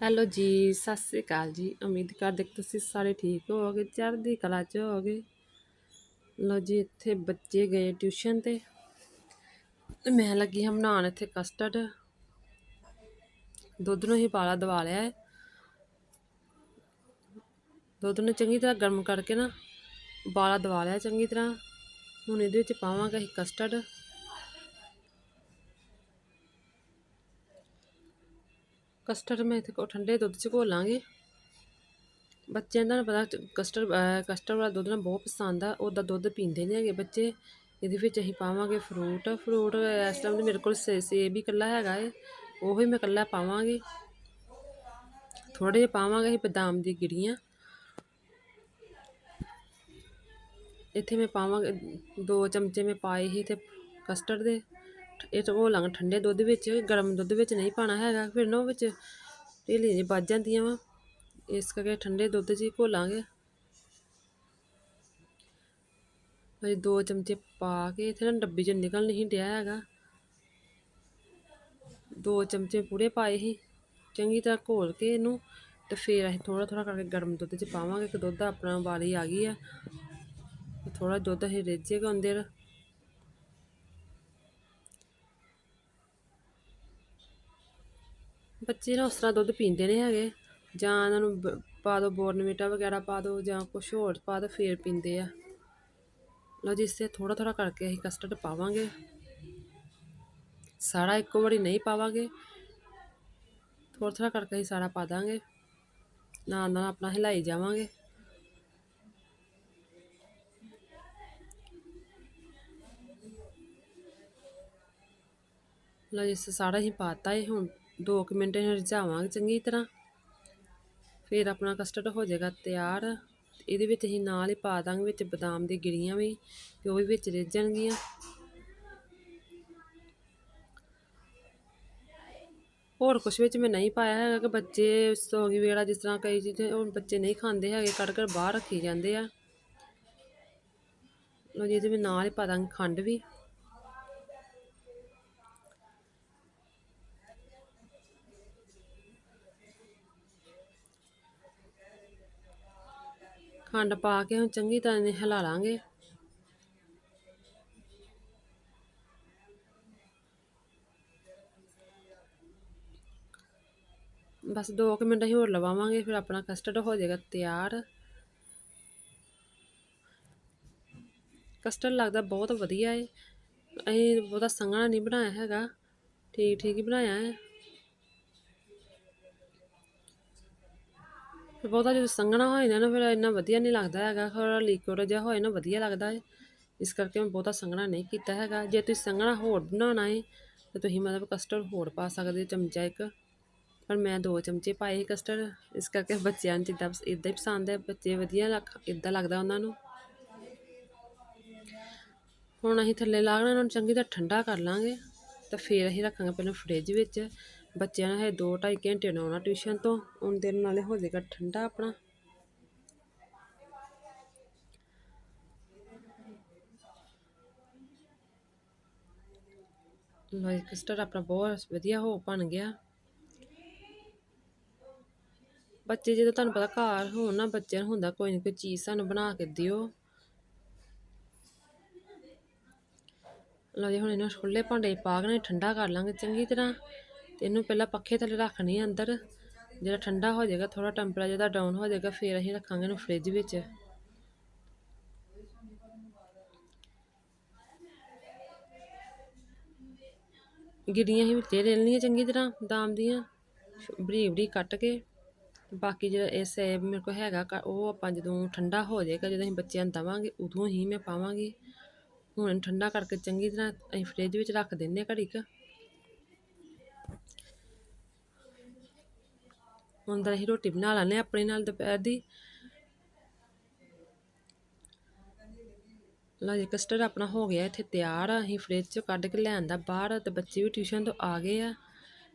Hello ਜੀ, ਸਤਿ ਸ੍ਰੀ ਅਕਾਲ ਜੀ। ਉਮੀਦ ਕਰਦੇ ਤੁਸੀਂ ਸਾਰੇ ਠੀਕ ਹੋਵੋਗੇ, ਚੜ੍ਹਦੀ ਕਲਾ 'ਚ ਹੋਵੋਗੇ। ਲੋ ਜੀ, ਇੱਥੇ ਬੱਚੇ ਗਏ ਟਿਊਸ਼ਨ ਤੇ। ਮੈਂ ਲੱਗੀ ਹਾਂ ਬਣਾਉਣ ਇੱਥੇ ਕਸਟਰਡ। ਦੁੱਧ ਨੂੰ ਹੀ ਪਾਲਾ ਦਵਾ ਲਿਆ ਹੈ ਦੁੱਧ ਨੂੰ ਚੰਗੀ ਤਰ੍ਹਾਂ ਗਰਮ ਕਰਕੇ ਨਾ, ਉਬਾਲਾ ਦਵਾ ਲਿਆ ਚੰਗੀ ਤਰ੍ਹਾਂ। ਹੁਣ ਇਹਦੇ ਵਿੱਚ ਪਾਵਾਂਗੇ ਅਸੀਂ ਕਸਟਰਡ। ਕਸਟਰਡ ਮੈਂ ਇੱਥੇ ਕੋ ਠੰਡੇ ਦੁੱਧ 'ਚ ਘੋਲਾਂਗੇ ਬੱਚਿਆਂ ਦਾ ਪਤਾ ਕਸਟਰਡ ਕਸਟਰਡ ਵਾਲਾ ਦੁੱਧ ਨਾ ਬਹੁਤ ਪਸੰਦ ਆ ਉਹਦਾ ਦੁੱਧ ਪੀਂਦੇ ਨਹੀਂ ਹੈਗੇ ਬੱਚੇ। ਇਹਦੇ ਵਿੱਚ ਅਸੀਂ ਪਾਵਾਂਗੇ ਫਰੂਟ ਫਰੂਟ ਇਸ ਟਾਈਮ ਤੇ ਮੇਰੇ ਕੋਲ ਸੇ ਸੇਬ ਹੀ ਇਕੱਲਾ ਹੈਗਾ ਏ, ਉਹੀ ਮੈਂ ਇਕੱਲਾ ਪਾਵਾਂਗੇ। ਥੋੜੇ ਜਿਹਾ ਪਾਵਾਂਗੇ ਅਸੀਂ ਬਦਾਮ ਦੀ ਗਿਰੀਆਂ ਇੱਥੇ ਮੈਂ ਪਾਵਾਂਗੇ, ਦੋ ਚਮਚੇ ਮੈਂ ਪਾਏ ਸੀ ਤੇ ਕਸਟਰਡ ਦੇ। ਇਹ ਤੋਂ ਘੋਲਾਂਗੇ ਠੰਡੇ ਦੁੱਧ ਵਿੱਚ, ਗਰਮ ਦੁੱਧ ਵਿੱਚ ਨਹੀਂ ਪਾਣਾ ਹੈਗਾ, ਫਿਰ ਨਾ ਉਹ ਵਿੱਚ ਢੇਲੀਆਂ ਜਿਹੀ ਵੱਜ ਜਾਂਦੀਆਂ ਵਾ। ਇਸ ਕਰਕੇ ਠੰਡੇ ਦੁੱਧ 'ਚ ਹੀ ਘੋਲਾਂਗੇ। ਅਜੇ ਦੋ ਚਮਚੇ ਪਾ ਕੇ ਇੱਥੇ ਨਾ ਡੱਬੀ 'ਚ ਨਿਕਲ ਨਹੀਂ ਡਿਆ ਹੈਗਾ। ਦੋ ਚਮਚੇ ਪੂਰੇ ਪਾਏ ਸੀ। ਚੰਗੀ ਤਰ੍ਹਾਂ ਘੋਲ ਕੇ ਇਹਨੂੰ ਤੇ ਫਿਰ ਅਸੀਂ ਥੋੜਾ ਥੋੜਾ ਕਰਕੇ ਗਰਮ ਦੁੱਧ 'ਚ ਪਾਵਾਂਗੇ। ਕਿ ਦੁੱਧ ਆਪਣਾ ਵਾਲੀ ਆ ਗਈ ਆ। ਥੋੜਾ ਦੁੱਧ ਅਸੀਂ ਰਿੱਝੇਗਾ ਅੰਦਰ। ਬੱਚੇ ਨਾ ਉਸ ਤਰ੍ਹਾਂ ਦੁੱਧ ਪੀਂਦੇ ਨਹੀਂ ਹੈਗੇ, ਜਾਂ ਇਹਨਾਂ ਨੂੰ ਬ- ਪਾ ਦਿਓ ਬੋਰਨਵੀਟਾ ਵਗੈਰਾ ਪਾ ਦਿਓ ਜਾਂ ਕੁਛ ਹੋਰ ਪਾ ਦਿਓ ਫੇਰ ਪੀਂਦੇ ਆ। ਲਓ ਜੀ, ਇਸੇ ਥੋੜਾ ਥੋੜਾ ਕਰਕੇ ਅਸੀਂ ਕਸਟਰਡ ਪਾਵਾਂਗੇ। ਸਾਰਾ ਇੱਕੋ ਵਾਰੀ ਨਹੀਂ ਪਾਵਾਂਗੇ। ਥੋੜਾ ਥੋੜਾ ਕਰਕੇ ਅਸੀਂ ਸਾਰਾ ਪਾ ਦਾਂਗੇ। ਨਾਲ ਨਾਲ ਆਪਣਾ ਹਿਲਾਈ ਜਾਵਾਂਗੇ। ਲਓ ਜੀ ਅਸੀਂ ਸਾਰਾ ਹੀ ਪਾਤਾ ਹੈ ਹੁਣ। 2 ਮਿੰਟ ਇਹਨੂੰ ਰਿਝਾਵਾਂਗੇ ਚੰਗੀ ਤਰ੍ਹਾਂ। ਫਿਰ ਆਪਣਾ ਕਸਟਰਡ ਹੋ ਜਾਏਗਾ ਤਿਆਰ। ਇਹਦੇ ਵਿੱਚ ਅਸੀਂ ਨਾਲ ਹੀ ਪਾ ਦਾਂਗੇ ਵਿੱਚ ਬਦਾਮ ਦੀ ਗਿਰੀਆਂ ਵੀ, ਤੇ ਉਹ ਵੀ ਵਿੱਚ ਰਿੱਝਣਗੀਆਂ ਹੋਰ ਕੁਛ ਵਿੱਚ ਮੈਂ ਨਹੀਂ ਪਾਇਆ ਹੈਗਾ ਕਿ ਬੱਚੇ ਸੌਗੀ ਵਗੈਰਾ ਜਿਸ ਤਰ੍ਹਾਂ ਕਈ ਚੀਜ਼ਾਂ ਉਹ ਬੱਚੇ ਨਹੀਂ ਖਾਂਦੇ ਹੈਗੇ ਕੱਢ ਕੇ ਬਾਹਰ ਰੱਖੀ ਜਾਂਦੇ ਆ। ਲੋ ਜੀ, ਇਹਦੇ ਵਿੱਚ ਨਾਲ ਹੀ ਪਾ ਦਾਂਗੇ ਖੰਡ ਵੀ। ਖੰਡ ਪਾ ਕੇ ਹੁਣ ਚੰਗੀ ਤਰ੍ਹਾਂ ਇਹਨੇ ਹਿਲਾ ਲਾਂਗੇ। ਬਸ 2 ਮਿੰਟ ਅਸੀਂ ਹੋਰ ਲਵਾਵਾਂਗੇ, ਫਿਰ ਆਪਣਾ ਕਸਟਰਡ ਹੋ ਜਾਏਗਾ ਤਿਆਰ। ਕਸਟਰਡ ਲੱਗਦਾ ਬਹੁਤ ਵਧੀਆ ਏ। ਅਸੀਂ ਉਹਦਾ ਸੰਘਣਾ ਨਹੀਂ ਬਣਾਇਆ ਹੈਗਾ। ਠੀਕ ਠੀਕ ਹੀ ਬਣਾਇਆ ਹੈ ਫਿਰ ਬਹੁਤਾ ਜਦੋਂ ਸੰਘਣਾ ਹੋ ਜਾਂਦਾ ਨਾ, ਫਿਰ ਇੰਨਾ ਵਧੀਆ ਨਹੀਂ ਲੱਗਦਾ ਹੈਗਾ ਥੋੜਾ ਲਿਕੁਇਡ ਜਿਹਾ ਹੋਏ ਨਾ, ਵਧੀਆ ਲੱਗਦਾ ਹੈ। ਇਸ ਕਰਕੇ ਮੈਂ ਬਹੁਤਾ ਸੰਘਣਾ ਨਹੀਂ ਕੀਤਾ ਹੈਗਾ। ਜੇ ਤੁਸੀਂ ਸੰਘਣਾ ਹੋਰ ਬਣਾਉਣਾ ਹੈ, ਤਾਂ ਤੁਸੀਂ ਮਤਲਬ ਕਸਟਰਡ ਹੋਰ ਪਾ ਸਕਦੇ ਹੋ, ਚਮਚਾ ਇੱਕ। ਪਰ ਮੈਂ ਦੋ ਚਮਚੇ ਪਾਏ ਸੀ ਕਸਟਰਡ ਇਸ ਕਰਕੇ ਬੱਚਿਆਂ ਨੂੰ ਜਿੱਦਾਂ ਇਦਾਂ ਹੀ ਪਸੰਦ ਹੈ, ਬੱਚੇ ਵਧੀਆ ਲੱਗ ਇਦਾਂ ਲੱਗਦਾ ਉਹਨਾਂ ਨੂੰ। ਹੁਣ ਅਸੀਂ ਥੱਲੇ ਲਾ ਕੇ ਇਹਨਾਂ ਨੂੰ ਚੰਗੀ ਤਰ੍ਹਾਂ ਠੰਡਾ ਕਰ ਲਾਂਗੇ, ਤਾਂ ਫਿਰ ਅਸੀਂ ਰੱਖਾਂਗੇ ਪਹਿਲਾਂ ਫ੍ਰਿਜ ਵਿੱਚ। ਬੱਚਿਆਂ ਨੇ ਹਜੇ 2-2.5 ਘੰਟੇ ਨੂੰ ਆਉਣਾ ਟਿਊਸ਼ਨ ਤੋਂ ਉਹਦੇ ਨਾਲੇ ਹੋ ਜਾਏਗਾ ਠੰਡਾ ਆਪਣਾ। ਲੋ ਕਸਟਰਡ ਆਪਣਾ ਬਹੁਤ ਵਧੀਆ ਹੋ ਬਣ ਗਿਆ। ਬੱਚੇ ਜਦੋਂ ਤੁਹਾਨੂੰ ਪਤਾ ਘਰ ਹੋਣ ਨਾ ਬੱਚਿਆਂ ਨੂੰ ਹੁੰਦਾ ਕੋਈ ਨਾ ਕੋਈ ਚੀਜ਼ ਸਾਨੂੰ ਬਣਾ ਕੇ ਦਿਓ। ਲਓ ਜੀ, ਹੁਣ ਇਹਨੂੰ ਖੁੱਲੇ ਭਾਂਡੇ 'ਚ ਪਾ ਕੇ ਠੰਡਾ ਕਰ ਲਾਂਗੇ ਚੰਗੀ ਤਰ੍ਹਾਂ। ਤੇ ਇਹਨੂੰ ਪਹਿਲਾਂ ਪੱਖੇ ਥੱਲੇ ਰੱਖਣੀ ਆ ਅੰਦਰ। ਜਿਹੜਾ ਠੰਡਾ ਹੋ ਜਾਏਗਾ ਥੋੜਾ ਟੈਂਪਰੇਚਰ ਦਾ ਡਾਊਨ ਹੋ ਜਾਏਗਾ, ਫਿਰ ਅਸੀਂ ਰੱਖਾਂਗੇ ਇਹਨੂੰ ਫ੍ਰਿਜ ਵਿੱਚ। ਗਿਰੀਆਂ ਹੀ ਵਿੱਚੇ ਲੈ ਲੈਣੀਆਂ ਚੰਗੀ ਤਰ੍ਹਾਂ, ਦਾਮ ਦੀਆਂ। ਬਰੀਕ ਬਰੀਕ ਕੱਟ ਕੇ। ਬਾਕੀ ਜਿਹੜਾ ਇਹ ਸੇਬ ਮੇਰੇ ਕੋਲ ਹੈਗਾ ਉਹ ਆਪਾਂ ਜਦੋਂ ਠੰਡਾ ਹੋ ਜਾਏਗਾ, ਜਦੋਂ ਅਸੀਂ ਬੱਚਿਆਂ ਨੂੰ ਦਵਾਂਗੇ, ਉਦੋਂ ਹੀ ਮੈਂ ਪਾਵਾਂਗੀ। ਹੁਣ ਇਹਨੂੰ ਠੰਡਾ ਕਰਕੇ ਚੰਗੀ ਤਰ੍ਹਾਂ ਅਸੀਂ ਫ੍ਰਿਜ ਵਿੱਚ ਰੱਖ ਦਿੰਦੇ ਹਾਂ ਘੜੀ ਕ। ਹੁਣ ਤਾਂ ਅਸੀਂ ਰੋਟੀ ਬਣਾ ਲੈਂਦੇ ਹਾਂ ਆਪਣੇ ਨਾਲ ਦੁਪਹਿਰ ਦੀ। ਲਓ ਜੀ, ਕਸਟਰਡ ਆਪਣਾ ਹੋ ਗਿਆ ਇੱਥੇ ਤਿਆਰ। ਆ ਅਸੀਂ ਫ੍ਰਿਜ ਚੋਂ ਕੱਢ ਕੇ ਲੈ ਲਿਆਂਦਾ ਬਾਹਰ ਤੇ ਬੱਚੇ ਵੀ ਟਿਊਸ਼ਨ ਤੋਂ ਆ ਗਏ ਆ।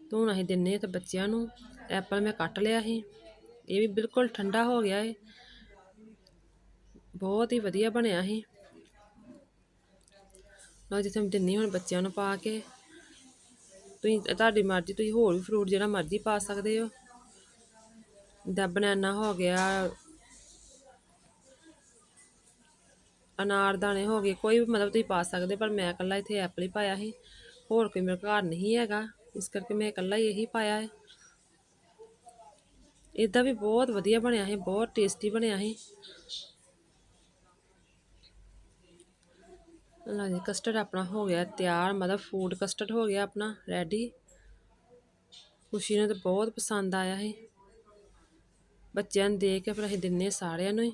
ਤੇ ਹੁਣ ਅਸੀਂ ਦਿੰਨੇ ਤੇ ਬੱਚਿਆਂ ਨੂੰ। ਐਪਲ ਮੈਂ ਕੱਟ ਲਿਆ ਸੀ। ਇਹ ਵੀ ਬਿਲਕੁਲ ਠੰਡਾ ਹੋ ਗਿਆ ਏ। ਬਹੁਤ ਹੀ ਵਧੀਆ ਬਣਿਆ ਸੀ। ਲਓ ਜਿੱਥੇ ਮੈਂ ਦਿੰਨੀ ਹੁਣ ਬੱਚਿਆਂ ਨੂੰ ਪਾ ਕੇ। ਤੁਸੀਂ, ਤੁਹਾਡੀ ਮਰਜ਼ੀ, ਤੁਸੀਂ ਹੋਰ ਵੀ ਫਰੂਟ ਜਿਹੜਾ ਮਰਜ਼ੀ ਪਾ ਸਕਦੇ ਹੋ। ਦਾ ਬਨਾਨਾ ਹੋ ਗਿਆ। ਅਨਾਰਦਾਨੇ ਹੋ ਗਏ। ਕੋਈ ਵੀ ਮਤਲਬ ਤੁਸੀਂ ਪਾ ਸਕਦੇ, ਪਰ ਮੈਂ ਇਕੱਲਾ ਇੱਥੇ ਐਪਲ ਹੀ ਪਾਇਆ ਸੀ। ਹੋਰ ਕੋਈ ਮੇਰੇ ਘਰ ਨਹੀਂ ਹੈਗਾ। ਇਸ ਕਰਕੇ ਮੈਂ ਇਕੱਲਾ ਹੀ ਇਹੀ ਪਾਇਆ ਹੈ। ਇਦਾਂ ਵੀ ਬਹੁਤ ਵਧੀਆ ਬਣਿਆ ਸੀ, ਬਹੁਤ ਟੇਸਟੀ ਬਣਿਆ ਸੀ। ਲਓ ਜੀ ਕਸਟਰਡ ਆਪਣਾ ਹੋ ਗਿਆ ਤਿਆਰ। ਮਤਲਬ ਫੂਡ ਕਸਟਰਡ ਹੋ ਗਿਆ ਆਪਣਾ ਰੈਡੀ ਖੁਸ਼ੀ ਨੂੰ ਤਾਂ ਬਹੁਤ ਪਸੰਦ ਆਇਆ ਸੀ। ਬੱਚਿਆਂ ਨੂੰ ਦੇ ਕੇ ਫਿਰ ਅਸੀਂ ਦਿੰਨੇ ਸਾਰਿਆਂ ਨੂੰ ਹੀ।